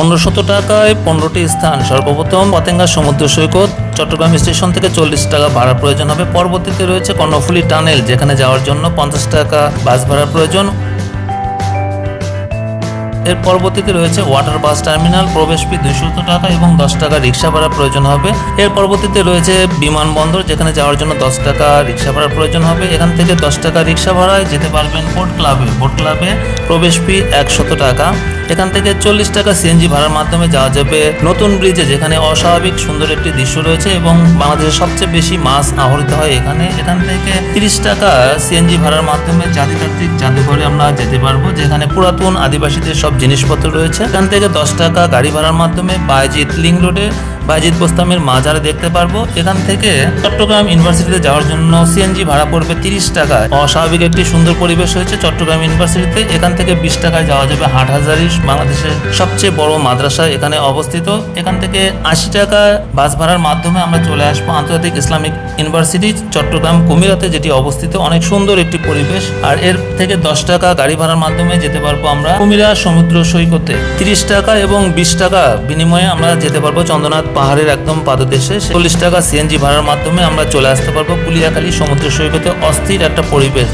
পনেরোশত টাকায় পনেরোটি স্থান। সর্বপ্রথম পতেঙ্গা সমুদ্র সৈকত, চট্টগ্রাম স্টেশন থেকে চল্লিশ টাকা ভাড়া প্রয়োজন হবে। পরবর্তীতে রয়েছে কর্ণফুলী টানেল, যেখানে যাওয়ার জন্য পঞ্চাশ টাকা বাস ভাড়া প্রয়োজন। এর পরবর্তীতে রয়েছে ওয়াটার বাস টার্মিনাল, প্রবেশ ফি দুইশত টাকা এবং দশ টাকা রিক্সা ভাড়া প্রয়োজন হবে। এর পরবর্তীতে রয়েছে বিমানবন্দর, যেখানে যাওয়ার জন্য দশ টাকা রিক্সা ভাড়া প্রয়োজন হবে। এখান থেকে দশ টাকা রিক্সা ভাড়ায় যেতে পারবেন বোট ক্লাবে। বোট ক্লাবে প্রবেশ ফি একশত টাকা। এখান থেকে চল্লিশ টাকা সিএনজি ভাড়ার মাধ্যমে যাওয়া যাবে নতুন ব্রিজে যেখানে অস্বাভাবিক সুন্দর একটি দৃশ্য রয়েছে এবং বাংলাদেশের সবচেয়ে বেশি মাছ আহরিত হয় এখানে। এখান থেকে তিরিশ টাকা সিএনজি ভাড়ার মাধ্যমে জাতিতাত্ত্বিক জাদুঘরে আমরা যেতে পারব, যেখানে পুরাতন আদিবাসীদের সব জিনিসপত্র রয়েছে। এখান থেকে দশ টাকা গাড়ি ভাড়ার মাধ্যমে বাইজিৎ লিং রোডে বাইজিৎ বোস্তামের মাজার দেখতে পারব। এখান থেকে চট্টগ্রাম ইউনিভার্সিটিতে যাওয়ার জন্য সিএনজি ভাড়া পড়বে তিরিশ টাকা অস্বাভাবিক একটি সুন্দর পরিবেশ হয়েছে চট্টগ্রাম ইউনিভার্সিটিতে। এখান থেকে বিশ টাকায় যাওয়া যাবে হাট হাজারি বাংলাদেশের সবচেয়ে বড় মাদ্রাসা এখানে অবস্থিত। এখান থেকে আশি টাকা বাস ভাড়ার মাধ্যমে আমরা চলে আসব আন্তর্জাতিক ইসলামিক ইউনিভার্সিটি চট্টগ্রাম কুমিরাতে, যেটি অবস্থিত। অনেক সুন্দর একটি পরিবেশ। আর এর থেকে দশ টাকা গাড়ি ভাড়ার মাধ্যমে যেতে পারব আমরা কুমিরা সমুদ্র সৈকতে। তিরিশ টাকা এবং বিশ টাকা বিনিময়ে আমরা যেতে পারব চন্দ্রনাথ পাহাড়ের একদম পাদদেশে, চল্লিশ টাকা সিএনজি ভাড়ার মাধ্যমে আমরা চলে আসতে পারব কুলিয়াখালী সমুদ্র সৈকতে। অস্থির একটা পরিবেশ।